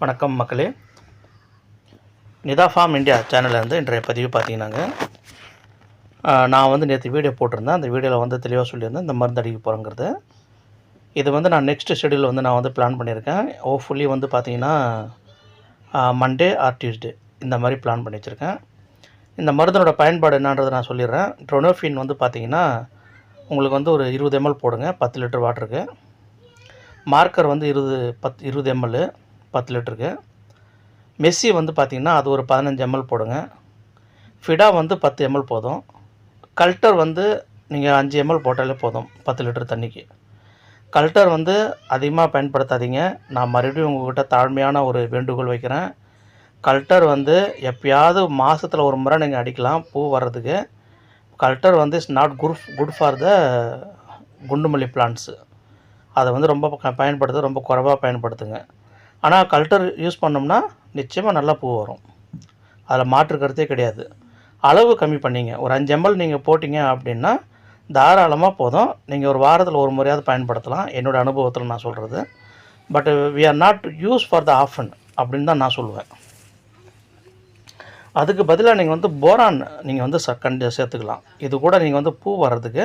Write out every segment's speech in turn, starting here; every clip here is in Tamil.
வணக்கம் மக்களே. நிதா ஃபார்ம் இந்தியா சேனல்லேருந்து இன்றைய பதிவு பார்த்தீங்கன்னாங்க. நான் வந்து நேற்று வீடியோ போட்டிருந்தேன். அந்த வீடியோவில் வந்து தெளிவாக சொல்லியிருந்தேன் இந்த மருந்து அடிக்க போகிறேங்கிறது இது வந்து நான் நெக்ஸ்ட் ஷெடியூல் வந்து நான் வந்து பிளான் பண்ணியிருக்கேன். ஹோப்ஃபுல்லி வந்து பார்த்தீங்கன்னா மண்டே ஆர் டியூஸ்டே இந்த மாதிரி பிளான் பண்ணி வச்சுருக்கேன். இந்த மருந்தினோட பயன்பாடு என்னன்றதை நான் சொல்லிடுறேன். ட்ரோனோஃபின் வந்து பார்த்தீங்கன்னா உங்களுக்கு வந்து ஒரு இருபது எம்எல் போடுங்க. பத்து லிட்டர் வாட்டருக்கு மார்க்கர் வந்து இருபது பத் இருபது எம்எல்லு பத்து லிட்டருக்கு மெஸ்ஸி வந்து பார்த்திங்கன்னா அது ஒரு பதினஞ்சு எம்எல் போடுங்க. ஃபிடா வந்து பத்து எம்எல் போதும். கல்ட்டர் வந்து நீங்கள் அஞ்சு எம்எல் போட்டாலே போதும் பத்து லிட்டர் தண்ணிக்கு. கல்ட்டர் வந்து அதிகமாக பயன்படுத்தாதீங்க. நான் மறுபடியும் உங்கள்கிட்ட தாழ்மையான ஒரு வேண்டுகோள் வைக்கிறேன். கல்ட்டர் வந்து எப்பயாவது மாதத்தில் ஒரு முறை நீங்கள் அடிக்கலாம் பூ வர்றதுக்கு. கல்ட்டர் வந்து is not good good for the குண்டுமல்லி பிளான்ட்ஸு அதை வந்து ரொம்ப பயன்படுத்த ரொம்ப குறைவாக பயன்படுத்துங்க. ஆனால் கல்ட்டர் யூஸ் பண்ணோம்னா நிச்சயமாக நல்லா பூ வரும். அதில் மாற்று கருத்தே கிடையாது. அளவு கம்மி பண்ணிங்க. ஒரு அஞ்சு எம்எல் நீங்கள் போட்டிங்க அப்படின்னா தாராளமாக போதும். நீங்கள் ஒரு வாரத்தில் ஒரு முறையாவது பயன்படுத்தலாம். என்னோடய அனுபவத்தில் நான் சொல்கிறது but we are not use for the often அப்படின்னு தான் நான் சொல்லுவேன். அதுக்கு பதிலாக நீங்கள் வந்து போரான் நீங்கள் வந்து ச கண்டு சேர்த்துக்கலாம். இது கூட நீங்கள் வந்து பூ வர்றதுக்கு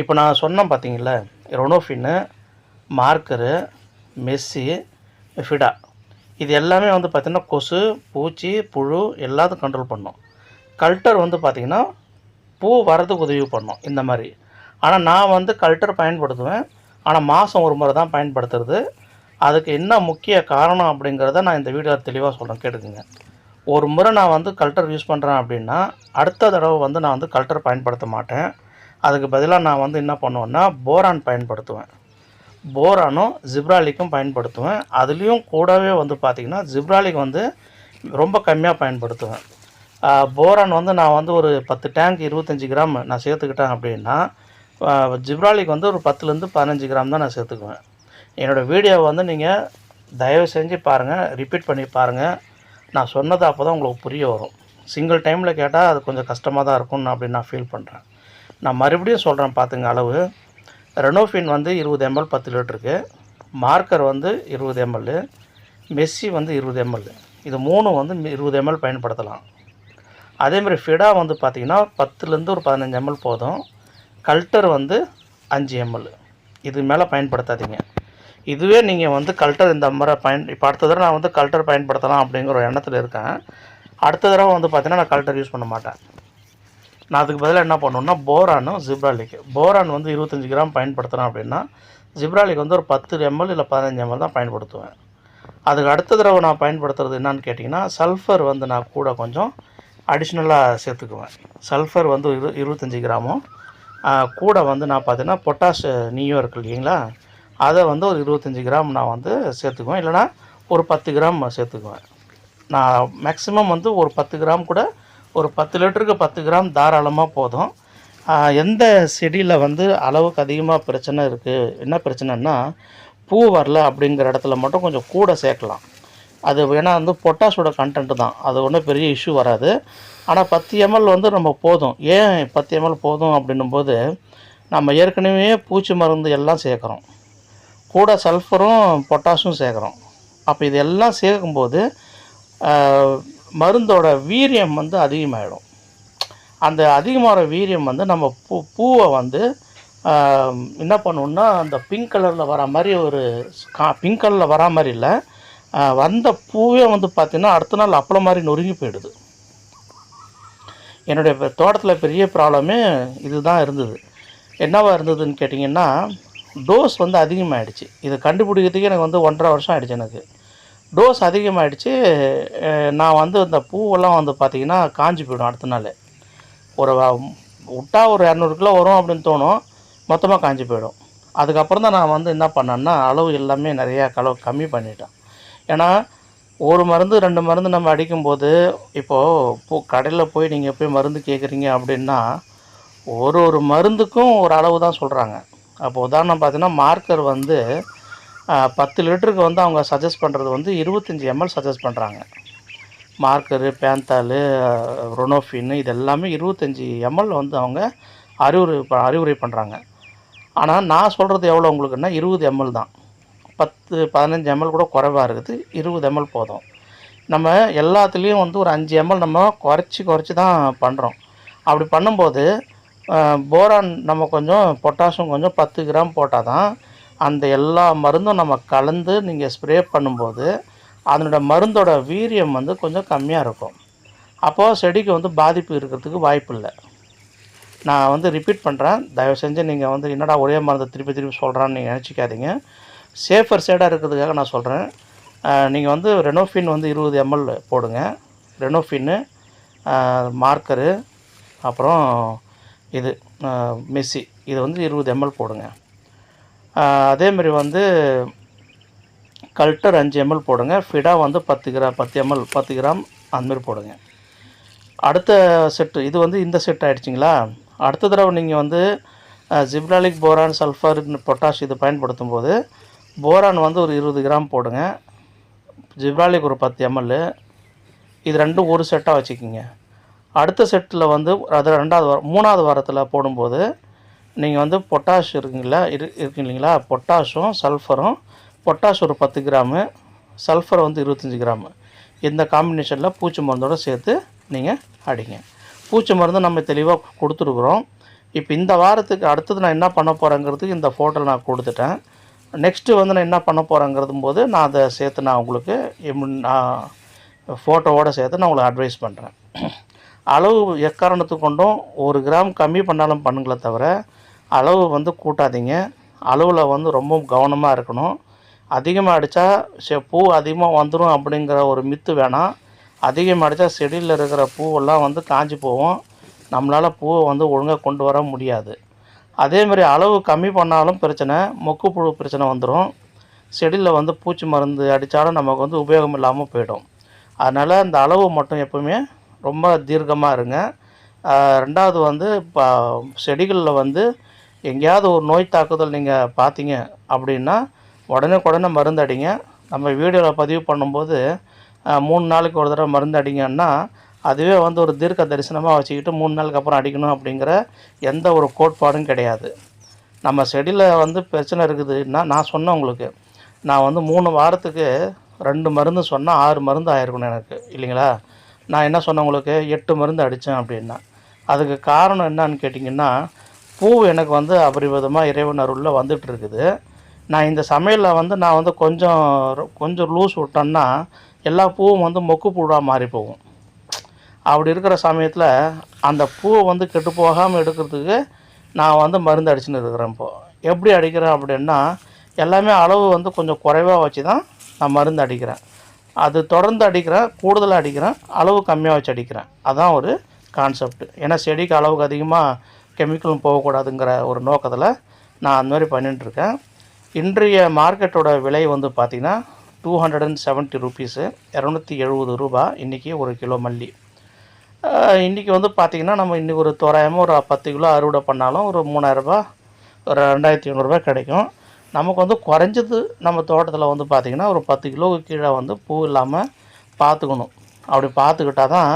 இப்போ நான் சொன்னேன் பார்த்தீங்களா ரொனோஃபின்னு மார்க்கரு மெஸ்ஸி ஃபிடா இது எல்லாமே வந்து பார்த்திங்கன்னா கொசு பூச்சி புழு எல்லாத்தையும் கண்ட்ரோல் பண்ணும். கல்ட்டர் வந்து பார்த்திங்கன்னா பூ வரதுக்கு உதவி பண்ணும் இந்த மாதிரி. ஆனால் நான் வந்து கல்ட்டர் பயன்படுத்துவேன். ஆனால் மாதம் ஒரு முறை தான் பயன்படுத்துறது. அதுக்கு என்ன முக்கிய காரணம் அப்படிங்கிறத நான் இந்த வீடியோவில் தெளிவாக சொல்கிறேன் கேட்டுக்குங்க. ஒரு முறை நான் வந்து கல்ட்டர் யூஸ் பண்ணுறேன் அப்படின்னா அடுத்த தடவை வந்து நான் வந்து கல்ட்டர் பயன்படுத்த மாட்டேன். அதுக்கு பதிலாக நான் வந்து என்ன பண்ணுவேன்னா போரான் பயன்படுத்துவேன். போரானும் ஜிப்ராலிக்கும் பயன்படுத்துவேன். அதுலேயும் கூடவே வந்து பார்த்திங்கன்னா ஜிப்ராலிக் வந்து ரொம்ப கம்மியாக பயன்படுத்துவேன். போரான் வந்து நான் வந்து ஒரு பத்து டேங்க் இருபத்தஞ்சி கிராம் நான் சேர்த்துக்கிட்டேன் அப்படின்னா ஜிப்ராலிக் வந்து ஒரு பத்துலேருந்து பதினஞ்சு கிராம் தான் நான் சேர்த்துக்குவேன். என்னோடய வீடியோவை வந்து நீங்கள் தயவு செஞ்சு பாருங்கள் ரிப்பீட் பண்ணி பாருங்கள் நான் சொன்னது அப்போ தான் உங்களுக்கு புரிய வரும். சிங்கிள் டைமில் கேட்டால் அது கொஞ்சம் கஷ்டமாக தான் இருக்கும்னு அப்படின்னு நான் ஃபீல் பண்ணுறேன் நான் மறுபடியும் சொல்கிறேன் பார்த்துங்க அளவு. ரெனோஃபின் வந்து இருபது எம்எல் பத்து லிட்டருக்கு மார்க்கர் வந்து இருபது எம்எல் மெஸ்ஸி வந்து இருபது எம்எல் இது மூணும் வந்து மி- இருபது எம்எல் பயன்படுத்தலாம். அதேமாதிரி ஃபிடா வந்து பார்த்திங்கன்னா பத்துலேருந்து ஒரு பதினஞ்சு எம்எல் போதும். கல்ட்டர் வந்து அஞ்சு எம்எல் இது மேலே பயன்படுத்தாதீங்க. இதுவே நீங்கள் வந்து கல்ட்டர் இந்த முறை பயன் இப்போ அடுத்த தடவை நான் வந்து கல்ட்டர் பயன்படுத்தலாம் அப்படிங்கிற ஒரு எண்ணத்தில் இருக்கேன். அடுத்த தடவை வந்து பார்த்திங்கன்னா நான் கல்ட்டர் யூஸ் பண்ண மாட்டேன். நான் அதுக்கு பதிலாக என்ன பண்ணுவேன்னா போரானும் ஜிப்ராலிக் போரான் வந்து இருபத்தஞ்சி கிராம் பயன்படுத்துகிறேன் அப்படின்னா ஜிப்ராலிக் வந்து ஒரு பத்து எம்எல் இல்லை பதினஞ்சு எம்எல் தான் பயன்படுத்துவேன். அதுக்கு அடுத்த தடவை நான் பயன்படுத்துறது என்னன்னு கேட்டிங்கன்னா சல்ஃபர் வந்து நான் கூட கொஞ்சம் அடிஷ்னலாக சேர்த்துக்குவேன். சல்ஃபர் வந்து இரு இருபத்தஞ்சி கிராமும் கூட வந்து நான் பார்த்தீங்கன்னா பொட்டாஷ் நீயும் இருக்கு இல்லைங்களா? அதை வந்து ஒரு இருபத்தஞ்சி கிராம் நான் வந்து சேர்த்துக்குவேன். இல்லைனா ஒரு பத்து கிராம் சேர்த்துக்குவேன். நான் மேக்ஸிமம் வந்து ஒரு பத்து கிராம் கூட ஒரு பத்து லிட்டருக்கு பத்து கிராம் தாராளமாக போதும். எந்த செடியில் வந்து அளவுக்கு அதிகமாக பிரச்சனை இருக்குது என்ன பிரச்சனைன்னா பூ வரல அப்படிங்கிற இடத்துல மட்டும் கொஞ்சம் கூட சேர்க்கலாம். அது வேணால் வந்து பொட்டாஷோட கண்டென்ட் தான். அது ஒன்றும் பெரிய இஷ்யூ வராது. ஆனால் பத்து எம்எல் வந்து நம்ம போதும். ஏன் பத்து எம்எல் போதும் அப்படின்னும் போது நம்ம ஏற்கனவே பூச்சி மருந்து எல்லாம் சேர்க்குறோம். கூட சல்ஃபரும் பொட்டாஷும் சேர்க்குறோம். அப்போ இது எல்லாம் சேர்க்கும்போது மருந்தோட வீரியம் வந்து அதிகமாகிடும் அந்த அதிகமான வீரியம் வந்து நம்ம பூ பூவை வந்து என்ன பண்ணுவோம்னா அந்த பிங்க் கலரில் வர மாதிரி ஒரு கா பிங்க் கலரில் வரா மாதிரி இல்லை. வந்த பூவே வந்து பார்த்திங்கன்னா அடுத்த நாள் அப்பளம் மாதிரி நொறுங்கி போயிடுது. என்னுடைய தோட்டத்தில் பெரிய ப்ராப்ளமே இதுதான் இருந்தது. என்னவா இருந்ததுன்னு கேட்டிங்கன்னா டோஸ் வந்து அதிகமாகிடுச்சு இதை கண்டுபிடிக்கிறதுக்கு எனக்கு வந்து ஒன்றரை வருஷம் ஆகிடுச்சு எனக்கு. டோஸ் அதிகமாகிடுச்சு நான் வந்து இந்த பூவெல்லாம் வந்து பார்த்திங்கன்னா காஞ்சி போயிடும் அடுத்த நாள். ஒரு விட்டா ஒரு இரநூறு கிலோ வரும் அப்படின்னு தோணும். மொத்தமாக காஞ்சி போயிடும். அதுக்கப்புறம் தான் நான் வந்து என்ன பண்ணேன்னா அளவு எல்லாமே நிறையா கலவு கம்மி பண்ணிட்டேன். ஏன்னா ஒரு மருந்து ரெண்டு மருந்து நம்ம அடிக்கும்போது இப்போது பூ கடையில் போய் நீங்கள் போய் மருந்து கேட்குறீங்க அப்படின்னா ஒரு ஒரு மருந்துக்கும் ஒரு அளவு தான் சொல்கிறாங்க அப்போ உதாரணம் பார்த்தீங்கன்னா மார்க்கர் வந்து பத்து லிட்டருக்கு வந்து அவங்க சஜஸ்ட் பண்ணுறது வந்து இருபத்தஞ்சி எம்எல் சஜஸ்ட் பண்ணுறாங்க மார்க்கரு பேந்தாலு ரொனோஃபின் இது எல்லாமே இருபத்தஞ்சி எம்எல் வந்து அவங்க அறிவுரை ப- அறிவுரை பண்ணுறாங்க ஆனால் நான் சொல்கிறது எவ்வளோ உங்களுக்குன்னா இருபது எம்எல் தான். பத்து பதினஞ்சு எம்எல் கூட குறைவாக இருக்குது. இருபது எம்எல் போதும். நம்ம எல்லாத்துலேயும் வந்து ஒரு அஞ்சு எம்எல் நம்ம குறைச்சி குறைச்சி தான் பண்ணுறோம் அப்படி பண்ணும்போது போரான் நம்ம கொஞ்சம் பொட்டாசியம் கொஞ்சம் பத்து கிராம் போட்டால் தான் அந்த எல்லா மருந்தும் நம்ம கலந்து நீங்கள் ஸ்ப்ரே பண்ணும்போது அதனோட மருந்தோட வீரியம் வந்து கொஞ்சம் கம்மியாக இருக்கும். அப்போது செடிக்கு வந்து பாதிப்பு இருக்கிறதுக்கு வாய்ப்பு இல்லை. நான் வந்து ரிப்பீட் பண்ணுறேன் தயவு செஞ்சு நீங்கள் வந்து என்னடா ஒரே மருந்தை திருப்பி திருப்பி சொல்கிறான்னு நீங்கள் நினச்சிக்காதீங்க. சேஃபர் சைடாக இருக்கிறதுக்காக நான் சொல்கிறேன் நீங்கள் வந்து ரெனோஃபின் வந்து இருபது எம்எல் போடுங்க. ரெனோஃபின்னு மார்க்கரு அப்புறம் இது மெஸ்ஸி இது வந்து இருபது எம்எல் போடுங்க. அதேமாரி வந்து கல்ட்டர் அஞ்சு எம்எல் போடுங்க. ஃபிடா வந்து பத்து கிராம் பத்து எம்எல் பத்து கிராம் அந்தமாரி போடுங்க. அடுத்த செட்டு இது வந்து இந்த செட் ஆகிடுச்சிங்களா அடுத்த தடவை நீங்கள் வந்து ஜிப்ராலிக் போரான் சல்ஃபர் பொட்டாஷ் இது பயன்படுத்தும் போது போரான் வந்து ஒரு இருபது கிராம் போடுங்க. ஜிப்ராலிக் ஒரு பத்து எம்எல். இது ரெண்டும் ஒரு செட்டாக வச்சுக்கிங்க. அடுத்த செட்டில் வந்து அது ரெண்டாவது வாரம் மூணாவது வாரத்தில் போடும்போது நீங்கள் வந்து பொட்டாஷ் இருக்குங்களா? இரு இருக்கு இல்லைங்களா? பொட்டாஷும் சல்ஃபரும் பொட்டாஷ் ஒரு பத்து கிராமு சல்ஃபர் வந்து இருபத்தஞ்சி கிராமு. இந்த காம்பினேஷனில் பூச்சி மருந்தோடு சேர்த்து நீங்கள் அடிங்க. பூச்சி மருந்து நம்ம தெளிவாக கொடுத்துருக்குறோம். இப்போ இந்த வாரத்துக்கு அடுத்தது நான் என்ன பண்ண போகிறேங்கிறதுக்கு இந்த ஃபோட்டோ நான் கொடுத்துட்டேன். நெக்ஸ்ட்டு வந்து நான் என்ன பண்ண போகிறேங்கிறதும் போது நான் அதை சேர்த்து நான் உங்களுக்கு எம் நான் சேர்த்து நான் உங்களுக்கு அட்வைஸ் பண்ணுறேன் அளவு எக்காரணத்துக்கு கொண்டும் ஒரு கிராம் கம்மி பண்ணாலும் பண்ணுங்களே தவிர அளவு வந்து கூட்டாதீங்க. அளவில் வந்து ரொம்ப கவனமாக இருக்கணும். அதிகமாக அடித்தா செ பூ அதிகமாக வந்துடும் அப்படிங்கிற ஒரு மித்து வேணாம். அதிகமாக அடித்தா செடியில் இருக்கிற பூவெல்லாம் வந்து காஞ்சி போகும். நம்மளால் பூவை வந்து ஒழுங்காக கொண்டு வர முடியாது. அதேமாதிரி அளவு கம்மி பண்ணாலும் பிரச்சனை மொக்கு புழு பிரச்சனை வந்துடும் செடியில் வந்து பூச்சி மருந்து அடித்தாலும் நமக்கு வந்து உபயோகம் இல்லாமல் போயிடும். அதனால் அந்த அளவு மட்டும் எப்பவுமே ரொம்ப தீர்க்கமாக இருங்க. ரெண்டாவது வந்து இப்போ செடிகளில் வந்து எங்கேயாவது ஒரு நோய் தாக்குதல் நீங்கள் பார்த்தீங்க அப்படின்னா உடனே உடனே மருந்து அடிங்க நம்ம வீடியோவில் பதிவு பண்ணும்போது மூணு நாளைக்கு ஒரு தடவை மருந்து அடிங்கன்னா அதுவே வந்து ஒரு தீர்க்க தரிசனமாக வச்சுக்கிட்டு மூணு நாளுக்கு அப்புறம் அடிக்கணும் அப்படிங்கிற எந்த ஒரு கோட்பாடும் கிடையாது. நம்ம செடியில் வந்து பிரச்சனை இருக்குதுன்னா நான் சொன்னேன் உங்களுக்கு. நான் வந்து மூணு வாரத்துக்கு ரெண்டு மருந்து சொன்னால் ஆறு மருந்து ஆயிருக்கணும் எனக்கு இல்லைங்களா? நான் என்ன சொன்னேன் உங்களுக்கு? எட்டு மருந்து அடித்தேன் அப்படின்னா. அதுக்கு காரணம் என்னன்னு கேட்டிங்கன்னா பூ எனக்கு வந்து அபரிவிதமாக இறைவன் அருளில் வந்துட்டு இருக்குது நான் இந்த சமையலில் வந்து நான் வந்து கொஞ்சம் கொஞ்சம் லூஸ் விட்டேன்னா எல்லா பூவும் வந்து மொக்கு பூவாக மாறி போகும். அப்படி இருக்கிற சமயத்தில் அந்த பூவை வந்து கெட்டு போகாமல் எடுக்கிறதுக்கு நான் வந்து மருந்து அடிச்சுன்னு இருக்கிறேன் இப்போது எப்படி அடிக்கிறேன் அப்படின்னா எல்லாமே அளவு வந்து கொஞ்சம் குறைவாக வச்சு தான் நான் மருந்து அடிக்கிறேன். அது தொடர்ந்து அடிக்கிறேன் கூடுதலாக அடிக்கிறேன் அளவு கம்மியாக வச்சு அடிக்கிறேன். அதான் ஒரு கான்செப்ட் ஏன்னா செடிக்கு அளவுக்கு அதிகமாக கெமிக்கலும் போகக்கூடாதுங்கிற ஒரு நோக்கத்தில் நான் அந்த மாதிரி பண்ணிட்டுருக்கேன். இன்றைய மார்க்கெட்டோட விலை வந்து பார்த்திங்கன்னா two hundred and seventy rupees இரநூத்தி எழுபது ரூபா இன்றைக்கி ஒரு கிலோ மல்லி. இன்றைக்கி வந்து பார்த்திங்கன்னா நம்ம இன்றைக்கி ஒரு தோராயமாக ஒரு பத்து கிலோ அறுவடை பண்ணாலும் ஒரு மூணாயிரரூபா ஒரு ரெண்டாயிரத்தி ஐநூறுரூவா கிடைக்கும். நமக்கு வந்து குறைஞ்சது நம்ம தோட்டத்தில் வந்து பார்த்திங்கன்னா ஒரு பத்து கிலோவுக்கு கீழே வந்து பூ இல்லாமல் பார்த்துக்கணும் அப்படி பார்த்துக்கிட்டா தான்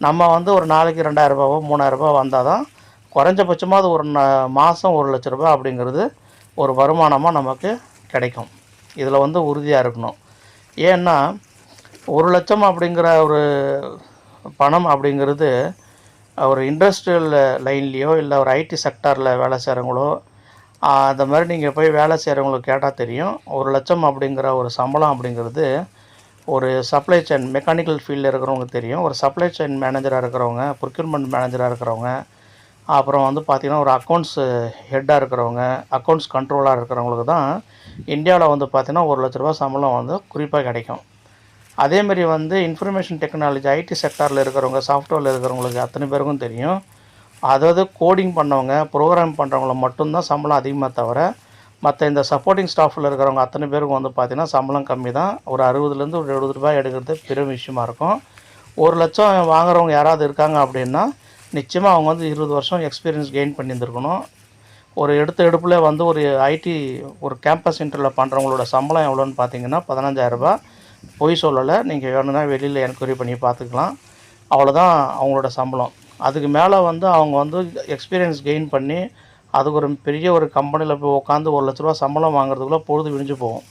நம்ம வந்து ஒரு நாளைக்கு ரெண்டாயிரரூபாவோ மூணாயிரரூபா வந்தால் தான் குறைஞ்சபட்சமாக ஒரு மாதம் ஒரு லட்ச ரூபாய் அப்படிங்கிறது ஒரு வருமானமாக நமக்கு கிடைக்கும். இதில் வந்து உறுதியாக இருக்கணும். ஏன்னா ஒரு லட்சம் அப்படிங்கிற ஒரு பணம் அப்படிங்கிறது ஒரு இண்டஸ்ட்ரியல் லைன்லேயோ இல்லை ஒரு ஐடி செக்டாரில் வேலை செய்கிறவங்களோ அந்த மாதிரி நீங்கள் போய் வேலை செய்கிறவங்களுக்கு கேட்டால் தெரியும். ஒரு லட்சம் அப்படிங்கிற ஒரு சம்பளம் அப்படிங்கிறது ஒரு சப்ளை செயின் மெக்கானிக்கல் ஃபீல்டில் இருக்கிறவங்க தெரியும். ஒரு சப்ளை செயின் மேனேஜராக இருக்கிறவங்க ப்ரொக்யூர்மெண்ட் மேனேஜராக இருக்கிறவங்க அப்புறம் வந்து பார்த்திங்கன்னா ஒரு அக்கௌண்ட்ஸு ஹெட்டாக இருக்கிறவங்க அக்கௌண்ட்ஸ் கண்ட்ரோலாக இருக்கிறவங்களுக்கு தான் இந்தியாவில் வந்து பார்த்திங்கன்னா ஒரு லட்ச ரூபா சம்பளம் வந்து குறிப்பாக கிடைக்கும். அதேமாரி வந்து இன்ஃபர்மேஷன் டெக்னாலஜி ஐடி செக்டாரில் இருக்கிறவங்க சாஃப்ட்வேரில் இருக்கிறவங்களுக்கு அத்தனை பேருக்கும் தெரியும். அதாவது கோடிங் பண்ணவங்க ப்ரோக்ராம் பண்ணுறவங்கள மட்டும்தான் சம்பளம் அதிகமாக தவிர மற்ற இந்த சப்போர்ட்டிங் ஸ்டாஃபில் இருக்கிறவங்க அத்தனை பேருக்கும் வந்து பார்த்திங்கன்னா சம்பளம் கம்மி தான். ஒரு அறுபதுலேருந்து ஒரு எழுபது ரூபாய் எடுக்கிறது பெரும் விஷயமா இருக்கும். ஒரு லட்சம் வாங்குறவங்க யாராவது இருக்காங்க அப்படின்னா நிச்சயமாக அவங்க வந்து இருபது வருஷம் எக்ஸ்பீரியன்ஸ் கெயின் பண்ணியிருந்துருக்கணும். ஒரு எடுத்த எடுப்பில் வந்து ஒரு ஐடி ஒரு கேம்பஸ் இன்டர்வியூவில் பண்ணுறவங்களோட சம்பளம் எவ்வளோன்னு பார்த்தீங்கன்னா பதினஞ்சாயிரரூபா. பொய் சொல்லலை. நீங்கள் வேணும்னா வெளியில் என்கொயரி பண்ணி பார்த்துக்கலாம். அவ்வளோதான் அவங்களோட சம்பளம். அதுக்கு மேலே வந்து அவங்க வந்து எக்ஸ்பீரியன்ஸ் கெயின் பண்ணி அதுக்கு ஒரு பெரிய ஒரு கம்பெனியில் போய் உட்காந்து ஒரு லட்ச ரூபா சம்பளம் வாங்குறதுக்குள்ளே பொழுது விடிஞ்சு போகும்.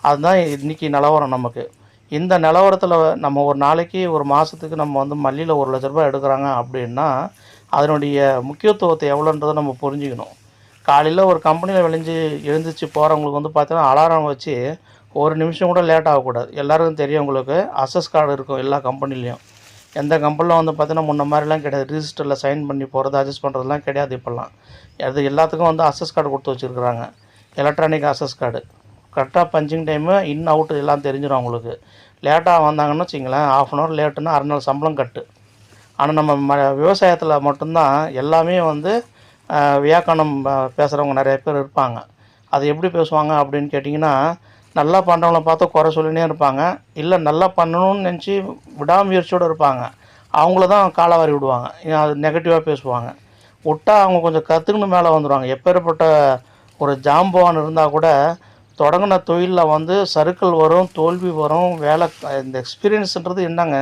அதுதான் இன்றைக்கி நிலவரம் நமக்கு. இந்த நிலவரத்தில் நம்ம ஒரு நாளைக்கு ஒரு மாதத்துக்கு நம்ம வந்து மல்லியில் ஒரு லட்ச ரூபாய் எடுக்கிறாங்க அப்படின்னா அதனுடைய முக்கியத்துவத்தை எவ்வளோன்றதை நம்ம புரிஞ்சுக்கணும். காலையில் ஒரு கம்பெனியில் விளைஞ்சு எழுந்திரிச்சு போகிறவங்களுக்கு வந்து பார்த்தீங்கன்னா அலாரம் வச்சு ஒரு நிமிஷம் கூட லேட் ஆகக்கூடாது. எல்லாருக்கும் தெரியும் உங்களுக்கு அசஸ் கார்டு இருக்கும் எல்லா கம்பெனிலையும். எந்த கம்பெனியில் வந்து பார்த்தீங்கன்னா முன்ன மாதிரிலாம் கிடையாது. ரிஜிஸ்டரில் சைன் பண்ணி போகிறது அட்ஜஸ்ட் பண்ணுறதுலாம் கிடையாது இப்போல்லாம். அது எல்லாத்துக்கும் வந்து அசஸ் கார்டு கொடுத்து வச்சுருக்குறாங்க. எலக்ட்ரானிக் அசஸ் கார்டு கரெக்டாக பஞ்சிங் டைமு இன் அவுட் எல்லாம் தெரிஞ்சிடும் அவங்களுக்கு. லேட்டாக வந்தாங்கன்னு வச்சிங்களேன் ஆஃப் அன் ஹவர் லேட்டுன்னா அரை நாள் சம்பளம் கட்டு. ஆனால் நம்ம ம விவசாயத்தில் மட்டும்தான் எல்லாமே வந்து வியாக்கணம் பேசுகிறவங்க நிறைய பேர் இருப்பாங்க. அது எப்படி பேசுவாங்க அப்படின்னு கேட்டிங்கன்னா நல்லா பண்ணுறவங்கள பார்த்து குறை சொல்லினே இருப்பாங்க. இல்லை நல்லா பண்ணணும்னு நினச்சி விடாமுயற்சியோடு இருப்பாங்க. அவங்கள தான் காலவாரி விடுவாங்க. அது நெகட்டிவாக பேசுவாங்க. விட்டா அவங்க கொஞ்சம் கற்றுக்குன்னு மேலே வந்துடுவாங்க எப்பேற்பட்ட ஒரு ஜாம்பவான் இருந்தால் கூட தொடங்கின தொழிலில் வந்து சறுக்கல் வரும் தோல்வி வரும் வேலை இந்த எக்ஸ்பீரியன்ஸுன்றது என்னங்க?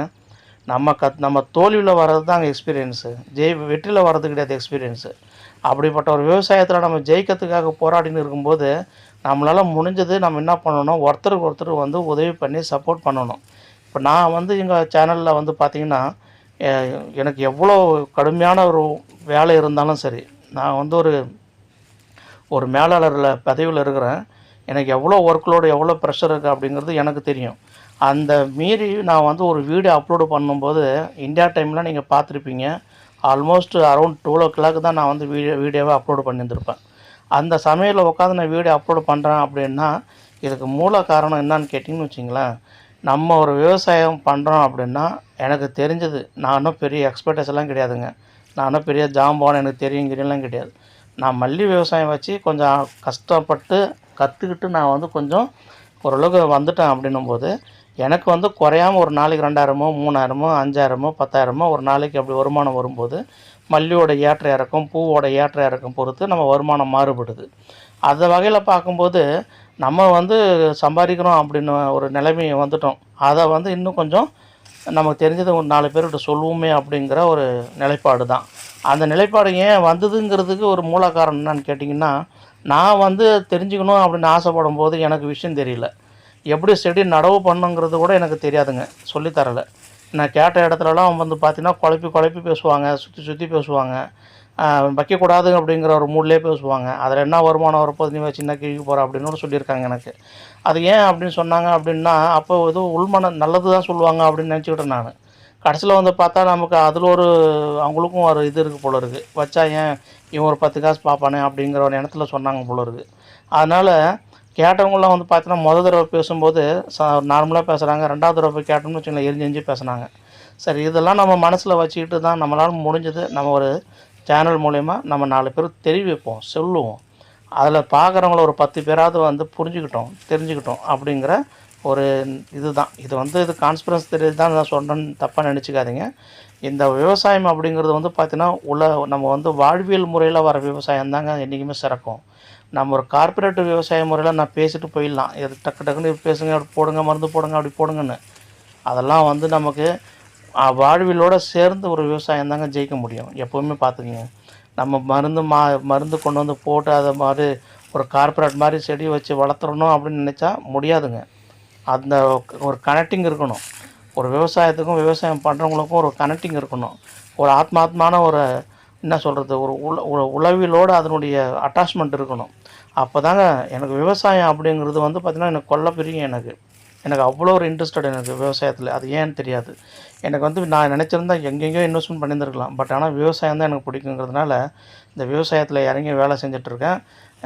நம்ம கத் நம்ம தோல்வியில் வர்றது தாங்க எக்ஸ்பீரியன்ஸு ஜெய் வெற்றியில் வர்றது கிடையாது எக்ஸ்பீரியன்ஸு அப்படிப்பட்ட ஒரு விவசாயத்தில் நம்ம ஜெயிக்கிறதுக்காக போராடின்னு இருக்கும்போது நம்மளால் முடிஞ்சது நம்ம என்ன பண்ணணும்? ஒருத்தருக்கு ஒருத்தர் வந்து உதவி பண்ணி சப்போர்ட் பண்ணணும். இப்போ நான் வந்து எங்கள் சேனலில் வந்து பார்த்திங்கன்னா எனக்கு எவ்வளோ கடுமையான ஒரு வேலை இருந்தாலும் சரி நான் வந்து ஒரு ஒரு மேலாளரில் பதவியில் இருக்கிறேன். எனக்கு எவ்வளோ ஒர்க் லோடு எவ்வளோ ப்ரெஷர் இருக்குது அப்படிங்கிறது எனக்கு தெரியும். அந்த மீறி நான் வந்து ஒரு வீடியோ அப்லோடு பண்ணும்போது இந்தியா டைமில் நீங்கள் பார்த்துருப்பீங்க. Almost around two o'clock தான் நான் வந்து வீடியோ வீடியோவை அப்லோடு பண்ணியிருந்திருப்பேன். அந்த சமயத்தில் உட்காந்து நான் வீடியோ அப்லோடு பண்ணுறேன் அப்படின்னா இதுக்கு மூல காரணம் என்னன்னு கேட்டிங்கன்னு வச்சிங்களேன். நம்ம ஒரு விவசாயம் பண்ணுறோம் அப்படின்னா எனக்கு தெரிஞ்சது நானும் பெரிய எக்ஸ்பர்டைஸ் எல்லாம் கிடையாதுங்க. நானும் பெரிய ஜாம்பான் எனக்கு தெரியுங்கிறலாம் கிடையாது. நான் மல்லி விவசாயம் வச்சு கொஞ்சம் கஷ்டப்பட்டு கற்றுக்கிட்டு நான் வந்து கொஞ்சம் ஓரளவுக்கு வந்துட்டேன் அப்படின்னும் போது எனக்கு வந்து குறையாம ஒரு நாளைக்கு ரெண்டாயிரமோ மூணாயிரமோ அஞ்சாயிரமோ பத்தாயிரமோ ஒரு நாளைக்கு அப்படி வருமானம் வரும்போது மல்லியோட ஏற்ற இறக்கம் பூவோட ஏற்ற இறக்கம் பொறுத்து நம்ம வருமானம் மாறுபடுது. அந்த வகையில் பார்க்கும்போது நம்ம வந்து சம்பாதிக்கிறோம் அப்படின்னு ஒரு நிலைமையை வந்துட்டோம். அதை வந்து இன்னும் கொஞ்சம் நமக்கு தெரிஞ்சதை ஒரு நாலு பேர்கிட்ட சொல்லுவோமே அப்படிங்கிற ஒரு நிலைப்பாடு தான் அந்த நிலைப்பாடு ஏன் வந்ததுங்கிறதுக்கு ஒரு மூல காரணம் என்னன்னு கேட்டிங்கன்னா நான் வந்து தெரிஞ்சுக்கணும் அப்படின்னு ஆசைப்படும் போது எனக்கு விஷயம் தெரியல. எப்படி செடி நடவு பண்ணுங்கிறது கூட எனக்கு தெரியாதுங்க. சொல்லித் தரல. நான் கேட்ட இடத்துலலாம் வந்து பார்த்தீங்கன்னா குழப்பி குழப்பி பேசுவாங்க சுற்றி சுற்றி பேசுவாங்க. வைக்கக்கூடாது அப்படிங்கிற ஒரு மூட்லேயே பேசுவாங்க. அதில் என்ன வருமானம் வரப்போது நீ சின்ன கிழிக்கு போகிற அப்படின்னு சொல்லியிருக்காங்க எனக்கு. அது ஏன் அப்படின்னு சொன்னாங்க அப்படின்னா அப்போ ஏதோ உள்மன நல்லது தான் சொல்லுவாங்க அப்படின்னு நினச்சிக்கிட்டேன் நான். கடைசியில் வந்து பார்த்தா நமக்கு அதில் ஒரு அவங்களுக்கும் ஒரு இது இருக்குது போல இருக்குது வச்சா ஏன் இவன் ஒரு பத்து காசு பார்ப்பானே அப்படிங்கிற ஒரு இடத்துல சொன்னாங்க போல இருக்குது அதனால் கேட்டவங்களாம் வந்து பார்த்தீங்கன்னா முதல் தடவை பேசும்போது ச நார்மலாக பேசுகிறாங்க ரெண்டாவது தடவை போய் கேட்டோம்னு வச்சுக்கோங்களேன் எரிஞ்சு எரிஞ்சு பேசுனாங்க. சரி இதெல்லாம் நம்ம மனசில் வச்சுக்கிட்டு தான் நம்மளால் முடிஞ்சது. நம்ம ஒரு சேனல் மூலயமா நம்ம நாலு பேர் தெரிவிப்போம் சொல்லுவோம். அதில் பார்க்குறவங்கள ஒரு பத்து பேராவது வந்து புரிஞ்சுக்கிட்டோம் தெரிஞ்சுக்கிட்டோம் அப்படிங்கிற ஒரு இதுதான். இது வந்து இது கான்ஸ்பிரன்ஸ் தெரியுது தான் நான் சொல்கிறேன்னு தப்பாக நினச்சிக்காதீங்க. இந்த விவசாயம் அப்படிங்கிறது வந்து பார்த்திங்கன்னா உள்ள நம்ம வந்து வாழ்வியல் முறையில் வர விவசாயம் தாங்க என்றைக்குமே சிறக்கும். நம்ம ஒரு கார்ப்பரேட் விவசாய முறையில் நான் பேசிட்டு போயிடலாம். இது டக்கு டக்குன்னு பேசுங்க அப்படி போடுங்க மருந்து போடுங்க அப்படி போடுங்கன்னு. அதெல்லாம் வந்து நமக்கு வாழ்வியலோடு சேர்ந்து ஒரு விவசாயம் தாங்க ஜெயிக்க முடியும். எப்போவுமே பார்த்துக்குங்க நம்ம மருந்து மா மருந்து கொண்டு வந்து போட்டு அதை மாதிரி ஒரு கார்ப்பரேட் மாதிரி செடி வச்சு வளர்த்துறணும் அப்படின்னு நினச்சா முடியாதுங்க. அந்த ஒரு கனெக்டிங் இருக்கணும். ஒரு விவசாயத்துக்கும் விவசாயம் பண்ணுறவங்களுக்கும் ஒரு கனெக்டிங் இருக்கணும். ஒரு ஆத்மாத்மான ஒரு என்ன சொல்கிறது ஒரு உள உளவிலோடு உளவியலோடு அதனுடைய அட்டாச்மெண்ட் இருக்கணும். அப்போ தாங்க எனக்கு விவசாயம் அப்படிங்கிறது வந்து பார்த்திங்கன்னா எனக்கு கொல்ல பிரியும் எனக்கு. எனக்கு அவ்வளோ ஒரு இன்ட்ரெஸ்டட் எனக்கு விவசாயத்தில். அது ஏன்னு தெரியாது. எனக்கு வந்து நான் நினச்சிருந்தா எங்கெங்கேயோ இன்வெஸ்ட்மெண்ட் பண்ணியிருந்திருக்கலாம். பட் ஆனால் விவசாயம் தான் எனக்கு பிடிக்குங்கிறதுனால இந்த விவசாயத்தில் இறங்கி வேலை செஞ்சிட்ருக்கேன்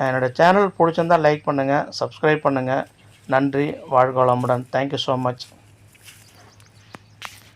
என்னோடய சேனல் பிடிச்சிருந்தா லைக் பண்ணுங்கள் சப்ஸ்கிரைப் பண்ணுங்கள் நன்றி வாழ்க வளமுடன். Thank you so much